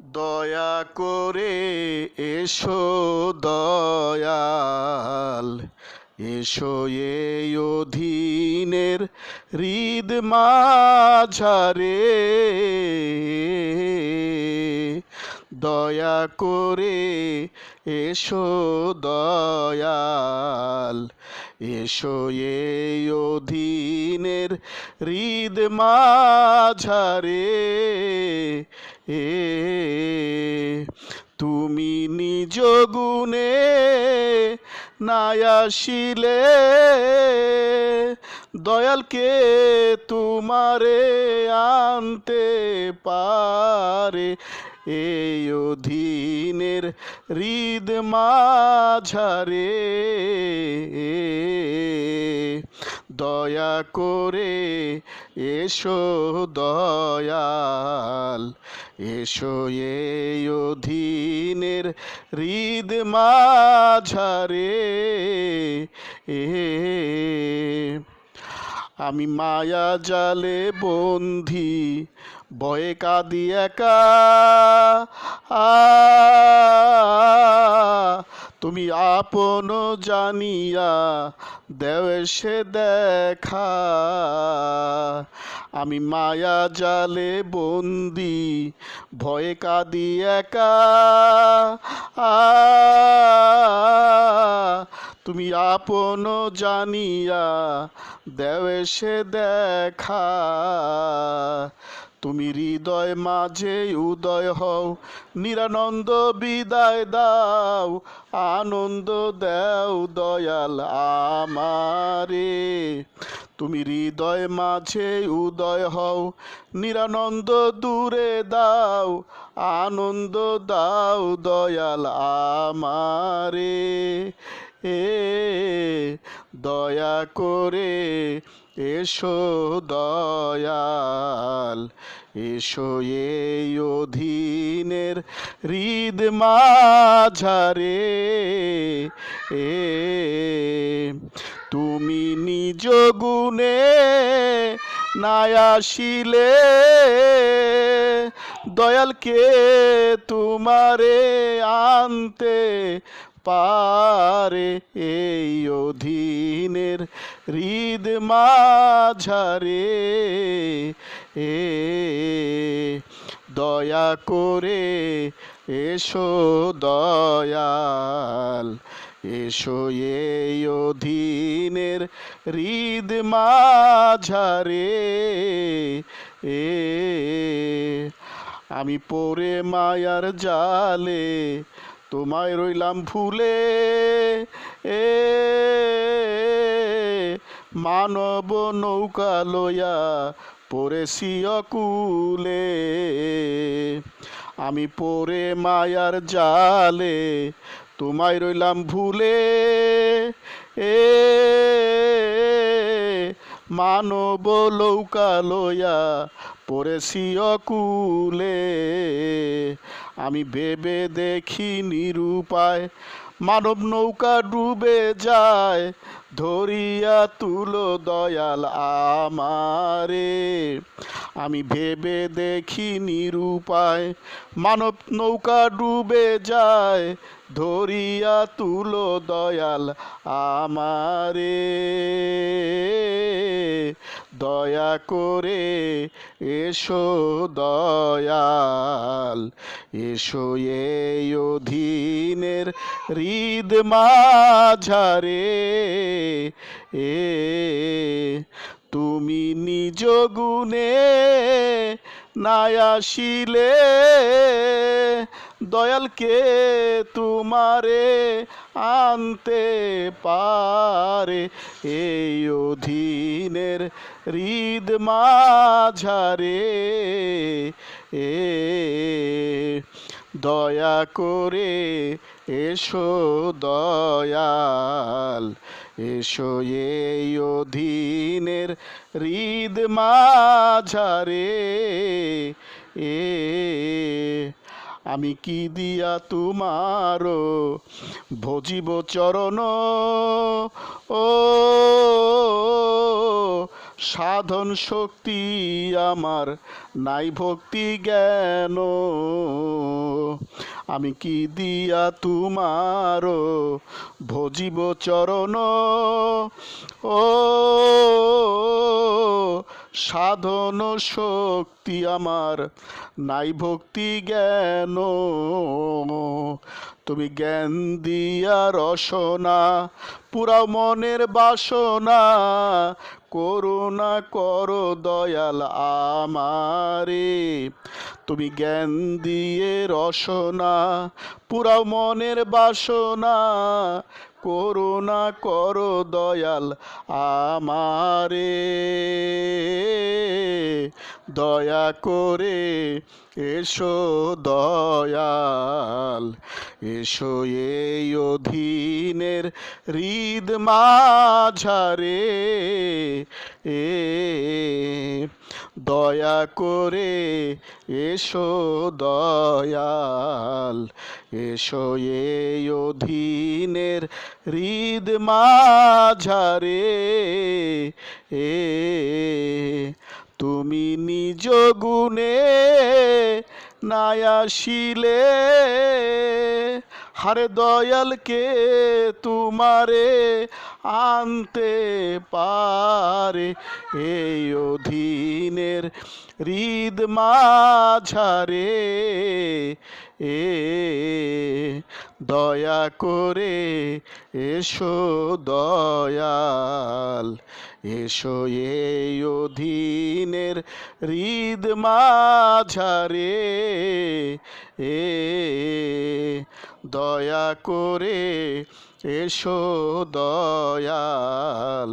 দয়া করে এসো দয়াল, এসো এই অধীনের হৃদ মাঝারে। দয়া করে এসো দয়াল, এসো এই অধীনের হৃদ মাঝারে। এ তুমি নিজ গুণে নায়াসিলে দয়ালকে তোমারে আনতে পারে? এই অধীনের হৃদ মাঝারে দয়া করে এসো দয়াল। এসো এই অধীনের হৃদ মাঝারে। এ আমি মায়া জালে বন্ধি বয়ে কাঁদি একা। আ, তুমি আপন জানিয়া দেও সে দেখা। আমি মায়া জালে বন্দি, ভয়ে কাঁদি একা। তুমি আপন জানিয়া দেও সে দেখা। তুমি হৃদয় মাঝে উদয় হও, নিরানন্দ বিদায় দাও, আনন্দ দেও দয়াল আমারে। তুমি হৃদয় মাঝে উদয় হও, নিরানন্দ দূরে দাও, আনন্দ দাও দয়াল আমারে। এ দয়া করে এসো দয়াল, এসো এই অধীনের হৃদ মাঝারে। এ, তুমি নিজ গুণে নায়াসিলে দয়ালকে তোমারে আনতে পারে এই অধীনের হৃদ মাঝারে। এ দয়া করে এসো দয়াল, এসো এই অধীনের হৃদ মাঝারে। এ আমি পরে মায়ার জালে তোমায় রইলাম ভুলে এ, মানব নৌকা লয়া পড়েছি অকুলে। আমি পরে মায়ার জালে, তোমায় রইলাম ভুলে এ, মানব লৌকা লইয়া পড়েছি অকুলে আমি ভেবে দেখি নিরুপায় মানব নৌকা ডুবে যায়, ধরিয়া তুলো দয়াল আমারে। আমি ভেবে দেখি নিরুপায় মানব নৌকা ডুবে যায়, ধরিয়া তুলো দয়াল আমারে। দয়া করে এসো দয়াল এসো এই অধীনের হৃদ মাঝারে। এ তুমি নিজ গুণে নায়াসিলে দয়ালকে তোমারে আনতে পারে? এই অধীনের হৃদ মাঝারে, এ দয়া করে এসো দয়াল, এসো এই অধীনের হৃদ মাঝারে, এ আমি কি দিয়া তোমার ভজিব চরণ? ও, সাধন শক্তি আমার নাই ভক্তি জ্ঞান। আমি কি দিয়া তোমার ভজিব চরণ? ও সাধন শক্তি আমার নাই ভক্তি জ্ঞান। তুমি জ্ঞান দিয়া রসনা, পুরাও মনের বাসনা, করুণা করো দয়াল আমারে। তুমি জ্ঞান দিয়ে রসনা, পুরাও মনের বাসনা, করুণা করো দয়াল আমারে। দয়া করে এসো দয়াল, এসো এই অধীনের হৃদ মাঝারে। এ, দয়া করে এসো দয়াল, এসো এই অধীনের হৃদ মাঝারে। এ তুমি নিজ গুণে নায়াসিলে হারে দয়ালকে তোমারে আনতে পারে? এই অধীনের হৃদ মাঝারে এ দয়া করে এসো দয়াল, এসো এই অধীনের হৃদ মাঝারে এ দয়া করে এসো দয়াল,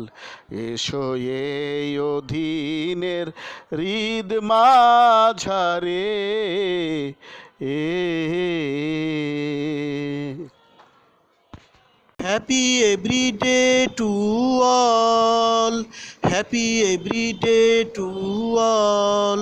এসো এই অধীনের হৃদ মাঝারে। এ happy everyday to all happy everyday to all